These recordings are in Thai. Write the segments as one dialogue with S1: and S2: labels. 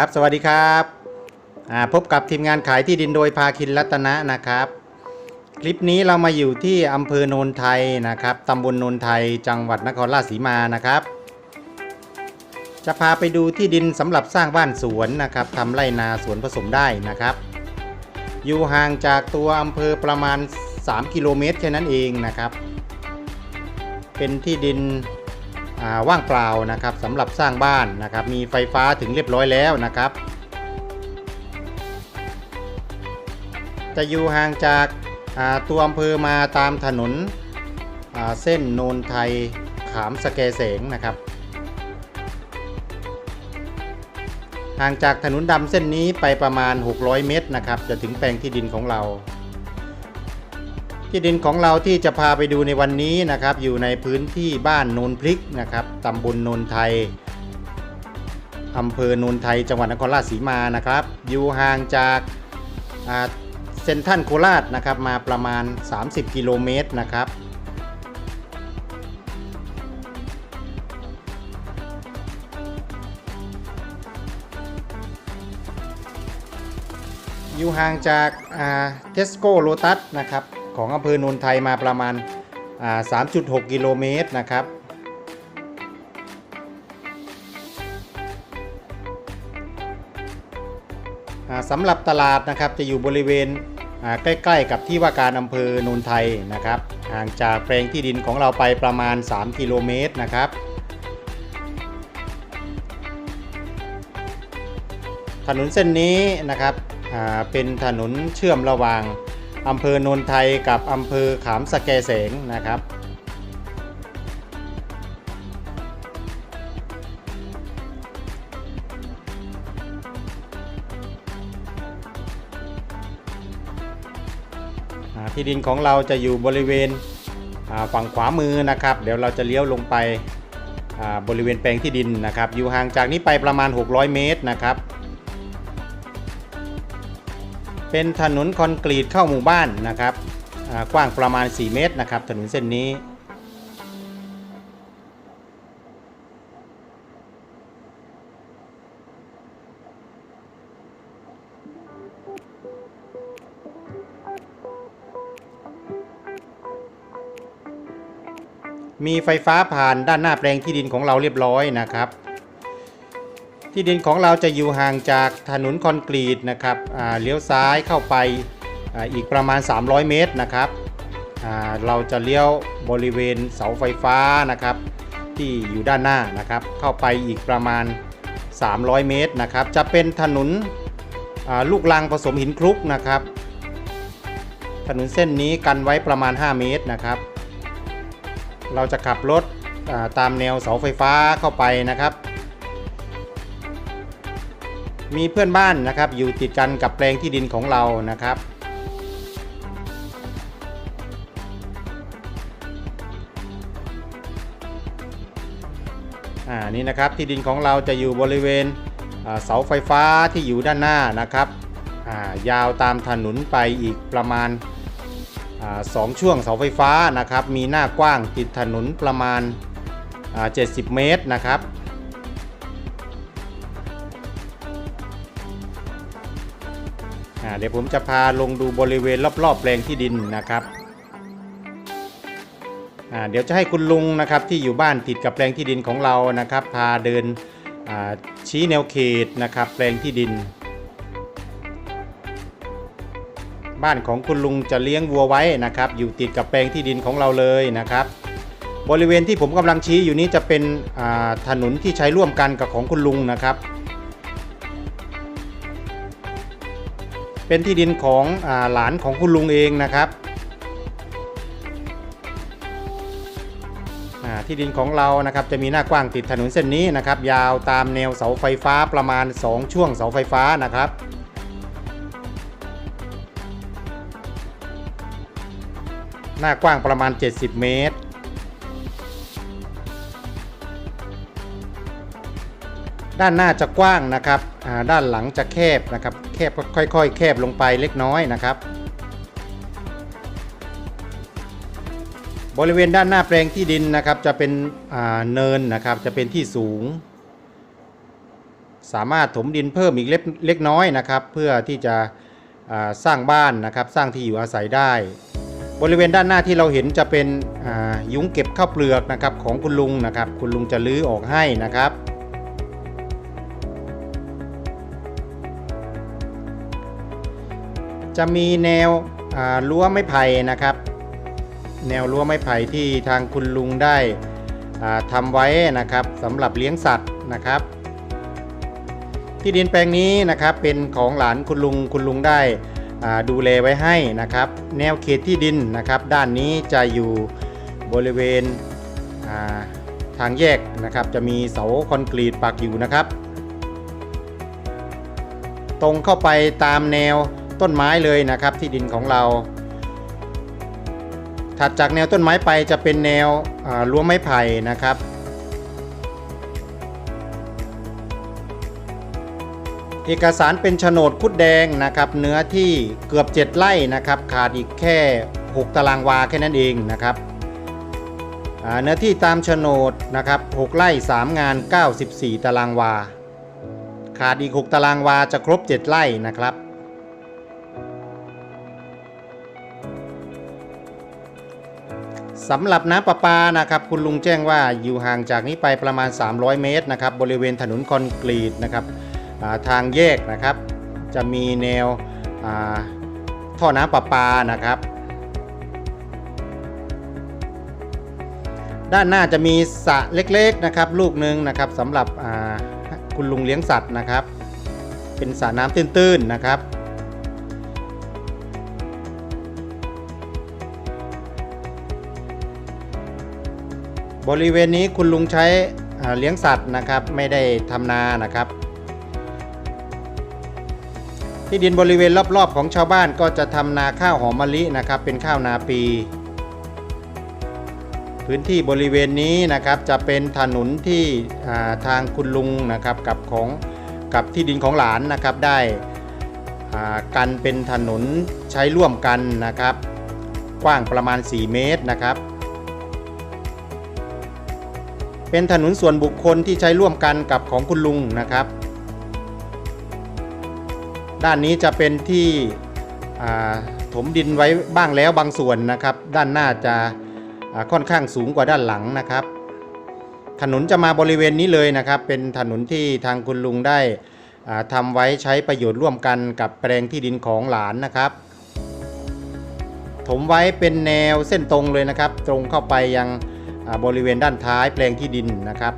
S1: ครับสวัสดีครับพบกับทีมงานขายที่ดินโดยภาคินรัตนะนะครับ คลิปนี้เรามาอยู่ที่อำเภอโนนไทยนะครับตำบลโนนไทยจังหวัดนครราชสีมานะครับ จะพาไปดูที่ดินสำหรับสร้างบ้านสวนนะครับทำไร่นาสวนผสมได้นะครับ อยู่ห่างจากตัวอำเภอประมาณ 3 กิโลเมตรแค่นั้นเองนะครับ เป็นที่ดิน ว่างเปล่านะครับสำหรับสร้างบ้านนะครับ มีไฟฟ้าถึงเรียบร้อยแล้วนะครับ จะอยู่ห่างจากาตัวอำเภอมาตามถนนเส้นโนนไทยขามสแกเสงนะครับ ห่างจากถนนดำเส้นนี้ไปประมาณ 600 เมตรนะครับ จะถึงแปลงที่ดินของเรา ที่ดินของเราที่จะพาไปดูในวันนี้นะครับ อยู่ในพื้นที่บ้านโนนพลิกนะครับตำบลโนนไทยอำเภอโนนไทยจังหวัดนครราชสีมานะครับ อยู่ห่างจากเซนทันโคราชนะครับมาประมาณ 30 กิโลเมตรนะครับ อยู่ห่างจากเทสโก้โ o ตัสนะครับ ของอำเภอโนนไทยมาประมาณ 3.6 กิโลเมตรนะครับ สำหรับตลาดนะครับจะอยู่บริเวณใกล้ๆ กับที่ว่าการอำเภอโนนไทยนะครับห่างจากแปลงที่ดินของเราไปประมาณ 3 กิโลเมตรนะครับถนนเส้นนี้นะครับเป็นถนนเชื่อมระหว่าง อำเภอโนนไทยกับอำเภอขามสแกแสงนะครับที่ดินของเราจะอยู่บริเวณฝั่งขวามือนะครับ เดี๋ยวเราจะเลี้ยวลงไปบริเวณแปลงที่ดินนะครับ อยู่ห่างจากนี้ไปประมาณ 600 เมตรนะครับ เป็นถนนคอนกรีตเข้าหมู่บ้านนะครับกว้างประมาณ 4 เมตรนะครับ ถนนเส้นนี้มีไฟฟ้าผ่านด้านหน้าแปลงที่ดินของเราเรียบร้อยนะครับ ที่ดินของเราจะอยู่ห่างจากถนนคอนกรีตนะครับเลี้ยวซ้ายเข้าไปอาอีกประมาณ 300 เมตรนะครับเราจะเลี้ยวบริเวณเสาไฟฟ้านะครับที่อยู่ด้านหน้านะครับ เข้าไปอีกประมาณ 300 เมตรนะครับ จะเป็นถนนลูกลังผสมหินคลุกนะครับ ถนนเส้นนี้กันไว้ประมาณ 5 เมตรนะครับ เราจะขับรถตามแนวเสาไฟฟ้าเข้าไปนะครับ มีเพื่อนบ้านนะครับ อยู่ติดกันกับแปลงที่ดินของเรานะครับ อ่านี่นะครับที่ดินของเราจะอยู่บริเวณเสาไฟฟ้าที่อยู่ด้านหน้านะครับอายาวตามถนนไปอีกประมาณาสองช่วงเสาไฟฟ้านะครับ มีหน้ากว้างติดถนนประมาณา70 เมตรนะครับ เดี๋ยวผมจะพาลงดูบริเวณรอบๆแปลงที่ดินนะครับเดี๋ยวจะให้คุณลุงนะครับที่อยู่บ้านติดกับแปลงที่ดินของเรานะครับ พาเดินชี้แนวเขตนะครับแปลงที่ดิน บ้านของคุณลุงจะเลี้ยงวัวไว้นะครับ อยู่ติดกับแปลงที่ดินของเราเลยนะครับ บริเวณที่ผมกำลังชี้อยู่นี้จะเป็นถนนที่ใช้ร่วมกันกับของคุณลุงนะครับ เป็นที่ดินของอาหลานของคุณลุงเองนะครับที่ดินของเรานะครับจะมีหน้ากว้างติดถนนเส้นนี้นะครับ ยาวตามแนวเสาไฟฟ้าประมาณ 2 ช่วงเสาไฟฟ้านะครับหน้ากว้างประมาณ 70 เมตร ด้านหน้าจะกว้างนะครับอ่าด้านหลังจะแคบนะครับ แคบค่อยๆ แคบลงไปเล็กน้อยนะครับ บริเวณด้านหน้าแปลงที่ดินนะครับจะเป็นอ่าเนินนะครับจะเป็นที่สูง สามารถถมดินเพิ่มอีกเล็กเล็กน้อยนะครับ เพื่อที่จะอ่าสร้างบ้านนะครับสร้างที่อยู่อาศัยได้ บริเวณด้านหน้าที่เราเห็นจะเป็นอ่ายุ้งเก็บข้าวเปลือกนะครับของคุณลุงนะครับ คุณลุงจะลื้อออกให้นะครับ จะมีแนวรั้วไม้ไผ่นะครับ แนวรั้วไม้ไผ่ที่ทางคุณลุงได้อ่าทำไว้นะครับสำหรับเลี้ยงสัตว์นะครับ ที่ดินแปลงนี้นะครับเป็นของหลานคุณลุงคุณลุงได้ดูแลไว้ให้นะครับ แนวเขตที่ดินนะครับ ด้านนี้จะอยู่บริเวณาทางแยกนะครับ จะมีเสาคอนกรีตปักอยู่นะครับ ตรงเข้าไปตามแนว ต้นไม้เลยนะครับ ที่ดินของเรา ถัดจากแนวต้นไม้ไปจะเป็นแนวรั้วไม้ไผ่นะครับ เอกสารเป็นโฉนดคุดแดงนะครับ เนื้อที่เกือบ 7 ไร่นะครับ ขาดอีกแค่ 6 ตารางวาแค่นั้นเองนะครับเนื้อที่ตามโฉนดนะครับ 6 ไร่ 3 งาน 94 ตารางวา ขาดอีก 6 ตารางวาจะครบ 7 ไร่นะครับ สำหรับน้ำประปานะครับคุณลุงแจ้งว่าอยู่ห่างจากนี้ไปประมาณ 300 เมตรนะครับบริเวณถนนคอนกรีตนะครับาทางแยกนะครับ จะมีแนวท่อน้ำประปานะครับ ด้านหน้าจะมีสระเล็กๆนะครับ ลูกหนึ่งนะครับสำหรับคุณลุงเลี้ยงสัตว์นะครับ เป็นสระน้ำตื้นๆนะครับ บริเวณนี้คุณลุงใช้เลี้ยงสัตว์นะครับ ไม่ได้ทำนานะครับ ที่ดินบริเวณรอบๆของชาวบ้านก็จะทำนาข้าวหอมมะลินะครับ เป็นข้าวนาปี พื้นที่บริเวณนี้นะครับจะเป็นถนนที่าทางคุณลุงนะครับกับของกับที่ดินของหลานนะครับได้อ่ากันเป็นถนนใช้ร่วมกันนะครับ กว้างประมาณ 4 เมตรนะครับ เป็นถนนส่วนบุคคลที่ใช้ร่วมกันกับของคุณลุงนะครับ ด้านนี้จะเป็นที่ถมดินไว้บ้างแล้วบางส่วนนะครับ ด้านหน้าจะาค่อนข้างสูงกว่าด้านหลังนะครับ ถนนจะมาบริเวณนี้เลยนะครับ เป็นถนนที่ทางคุณลุงได้ทำไว้ใช้ประโยชน์ร่วมกันกับแปลงที่ดินของหลานนะครับ ถมไว้เป็นแนวเส้นตรงเลยนะครับ ตรงเข้าไปยัง บริเวณด้านท้ายแปลงที่ดินนะครับ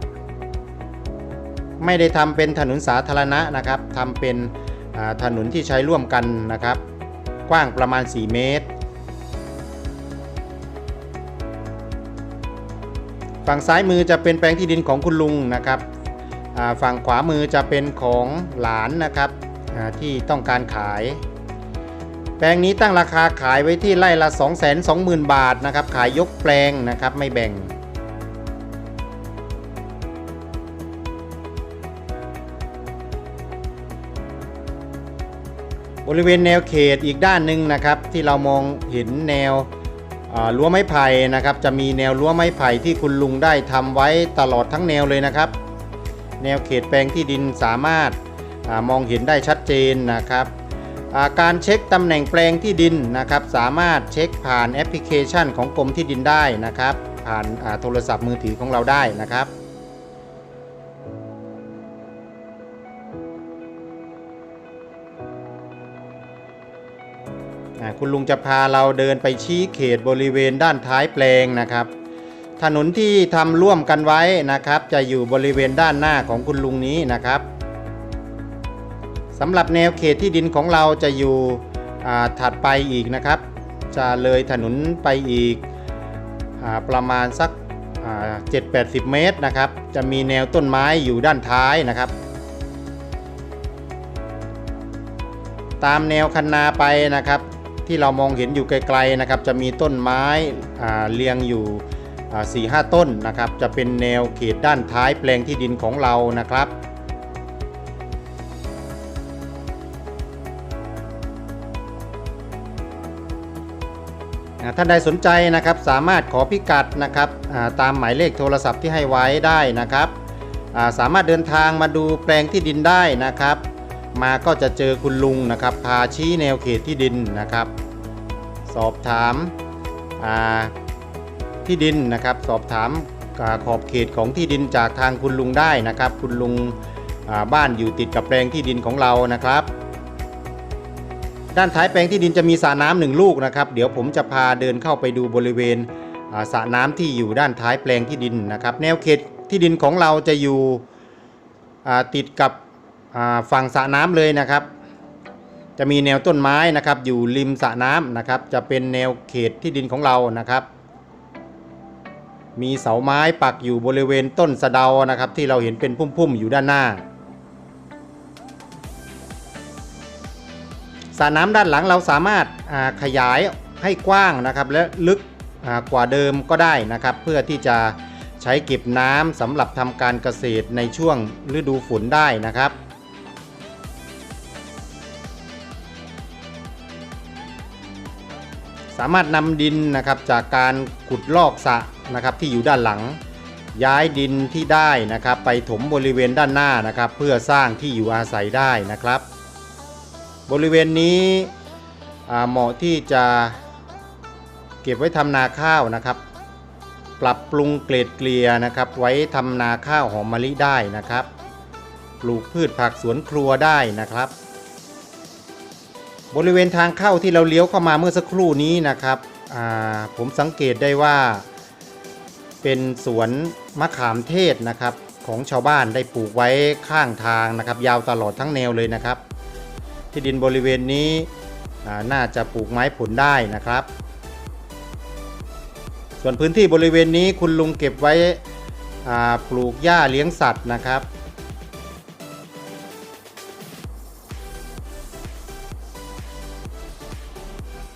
S1: ไม่ได้ทำเป็นถนนสาธารณะนะครับทำเป็นถนนที่ใช้ร่วมกันนะครับ กว้างประมาณ 4 เมตร ฝั่งซ้ายมือจะเป็นแปลงที่ดินของคุณลุงนะครับฝั่งขวามือจะเป็นของหลานนะครับที่ต้องการขาย แปลงนี้ตั้งราคาขายไว้ที่ไร่ละ 220,000 บาทนะครับ ขายยกแปลงนะครับไม่แบ่ง บริเวณแนวเขตอีกด้านหนึ่งนะครับที่เรามองเห็นแนวรั้วไม้ไผ่นะครับ จะมีแนวรั้วไม้ไผ่ที่คุณลุงได้ทำไว้ตลอดทั้งแนวเลยนะครับ แนวเขตแปลงที่ดินสามารถอมองเห็นได้ชัดเจนนะครับาการเช็คตำแหน่งแปลงที่ดินนะครับ สามารถเช็คผ่านแอปพลิเคชันของกรมที่ดินได้นะครับ ผ่านโทรศัพท์มือถือของเราได้นะครับ คุณลุงจะพาเราเดินไปชี้เขตบริเวณด้านท้ายแปลงนะครับ ถนนที่ทำร่วมกันไว้นะครับ จะอยู่บริเวณด้านหน้าของคุณลุงนี้นะครับสำหรับแนวเขตที่ดินของเราจะอยู่ถัดไปอีกนะครับ จะเลยถนนไปอีกอประมาณสักเจ็ดแปดสิบเมตรนะครับ จะมีแนวต้นไม้อยู่ด้านท้ายนะครับ ตามแนวคันนาไปนะครับ ที่เรามองเห็นอยู่ไกลๆนะครับจะมีต้นไม้เรียงอยู่4ี่ห้าต้นนะครับจะเป็นแนวเขตด้านท้ายแปลงที่ดินของเรานะครับท่านใดสนใจนะครับสามารถขอพิกัดนะครับตามหมายเลขโทรศัพท์ที่ให้ไว้ได้นะครับสามารถเดินทางมาดูแปลงที่ดินได้นะครับ มาก็จะเจอคุณลุงนะครับ พาชี้แนวเขตที่ดินนะครับ สอบถามาที่ดินนะครับ สอบถามขอบเขตของที่ดินจากทางคุณลุงได้นะครับ คุณลุงบ้านอยู่ติดกับแปลงที่ดินของเรานะครับ ด้านท้ายแปลงที่ดินจะมีสระน้ำหนึ่งลูกนะครับ เดี๋ยวผมจะพาเดินเข้าไปดูบริเวณสระน้ำที่อยู่ด้านท้ายแปลงที่ดินนะครับ แนวเขตที่ดินของเราจะอยู่ติดกับ ฝั่งสระน้ำเลยนะครับ จะมีแนวต้นไม้นะครับ อยู่ริมสระน้ำนะครับ จะเป็นแนวเขตที่ดินของเรานะครับ มีเสาไม้ปักอยู่บริเวณต้นสะเดานะครับ ที่เราเห็นเป็นพุ่มๆอยู่ด้านหน้าสระน้ำด้านหลังเราสามารถขยายให้กว้างนะครับ และลึกกว่าเดิมก็ได้นะครับ เพื่อที่จะใช้เก็บน้ำสำหรับทำการเกษตรในช่วงฤดูฝนได้นะครับ สามารถนำดินนะครับจากการขุดลอกสะนะครับที่อยู่ด้านหลัง ย้ายดินที่ได้นะครับ ไปถมบริเวณด้านหน้านะครับ เพื่อสร้างที่อยู่อาศัยได้นะครับ บริเวณนี้เหมาะที่จะเก็บไว้ทำนาข้าวนะครับ ปรับปรุงเกรดเกลียนะครับ ไว้ทำนาข้าวหอมมะลิได้นะครับ ปลูกพืชผักสวนครัวได้นะครับ บริเวณทางเข้าที่เราเลี้ยวเข้ามาเมื่อสักครู่นี้นะครับผมสังเกตได้ว่า เป็นสวนมะขามเทศนะครับ ของชาวบ้านได้ปลูกไว้ข้างทางนะครับ ยาวตลอดทั้งแนวเลยนะครับ ที่ดินบริเวณนี้น่าจะปลูกไม้ผลได้นะครับ ส่วนพื้นที่บริเวณนี้คุณลุงเก็บไว้ปลูกหญ้าเลี้ยงสัตว์นะครับ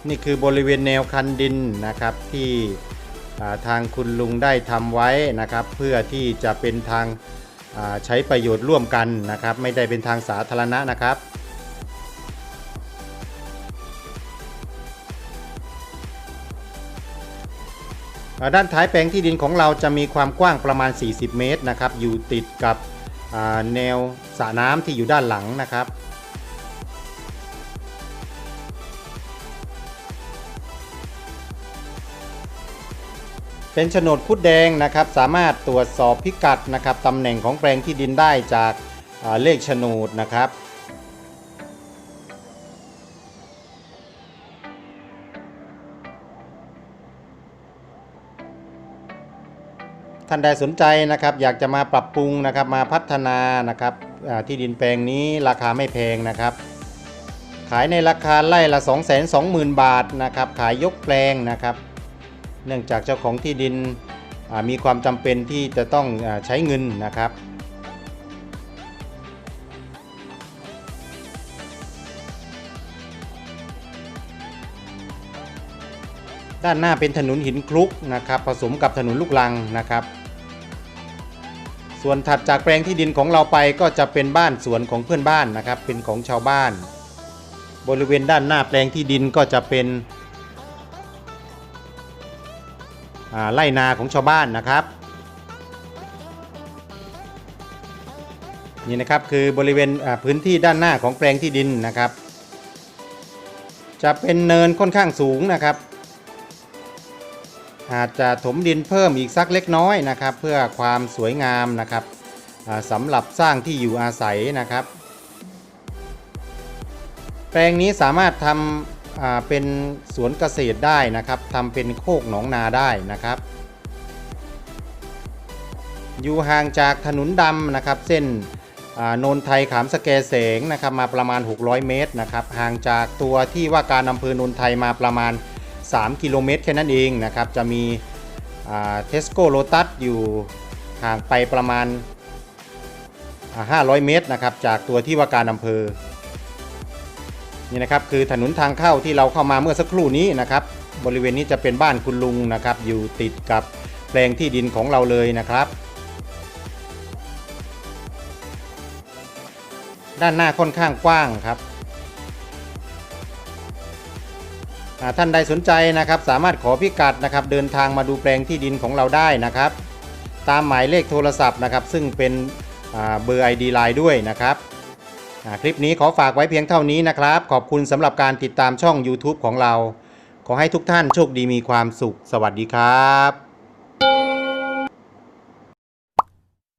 S1: นี่คือบริเวณแนวคันดินนะครับที่ทางคุณลุงได้ทำไว้นะครับ เพื่อที่จะเป็นทางใช้ประโยชน์ร่วมกันนะครับ ไม่ได้เป็นทางสาธารณะนะครับด้านท้ายแปลงที่ดินของเราจะมีความกว้างประมาณ 40 เมตรนะครับ อยู่ติดกับแนวสระน้ำที่อยู่ด้านหลังนะครับ เป็นโฉนดคุดแดงนะครับ สามารถตรวจสอบพิกัดนะครับตำแหน่งของแปลงที่ดินได้จากอ่าเลขโฉนดนะครับท่านใดสนใจนะครับอยากจะมาปรับปรุงนะครับมาพัฒนานะครับที่ดินแปลงนี้ราคาไม่แพงนะครับ ขายในราคาไร่ละ 2 2 0 0 0 0 บาทนะครับขายยกแปลงนะครับ เนื่องจากเจ้าของที่ดินมีความจำเป็นที่จะต้องใช้เงินนะครับด้านหน้าเป็นถนนหินคลุกนะครับ ผสมกับถนนลูกลังนะครับ ส่วนถัดจากแปลงที่ดินของเราไปก็จะเป็นบ้านสวนของเพื่อนบ้านนะครับ เป็นของชาวบ้าน บริเวณด้านหน้าแปลงที่ดินก็จะเป็น ไร่นาของชาวบ้านนะครับ นี่นะครับคือบริเวณพื้นที่ด้านหน้าของแปลงที่ดินนะครับ จะเป็นเนินค่อนข้างสูงนะครับ อาจจะถมดินเพิ่มอีกสักเล็กน้อยนะครับ เพื่อความสวยงามนะครับสำหรับสร้างที่อยู่อาศัยนะครับ แปลงนี้สามารถทำ เป็นสวนเกษตรได้นะครับทำเป็นโคกหนองนาได้นะครับ อยู่ห่างจากถนนดำนะครับ เส้นโนนไทยขามสแกเสงนะครับมาประมาณ 600 เมตรนะครับห่างจากตัวที่ว่าการอำเภอโนนไทยมาประมาณ 3 กิโลเมตรแค่นั้นเองนะครับจะมีเทสโก้โ t ตัสอยู่ห่างไปประมาณอ่า500 เมตรนะครับจากตัวที่ว่าการอำเภอ นี่นะครับคือถนนทางเข้าที่เราเข้ามาเมื่อสักครู่นี้นะครับบริเวณนี้จะเป็นบ้านคุณลุงนะครับ อยู่ติดกับแปลงที่ดินของเราเลยนะครับ ด้านหน้าค่อนข้างกว้างครับท่านใดสนใจนะครับ สามารถขอพิกัดนะครับ เดินทางมาดูแปลงที่ดินของเราได้นะครับ ตามหมายเลขโทรศัพท์นะครับ ซึ่งเป็นเบอร์ ID Line ด้วยนะครับ คลิปนี้ขอฝากไว้เพียงเท่านี้นะครับ ขอบคุณสำหรับการติดตามช่อง YouTube ของเรา ขอให้ทุกท่านโชคดีมีความสุข สวัสดีครับ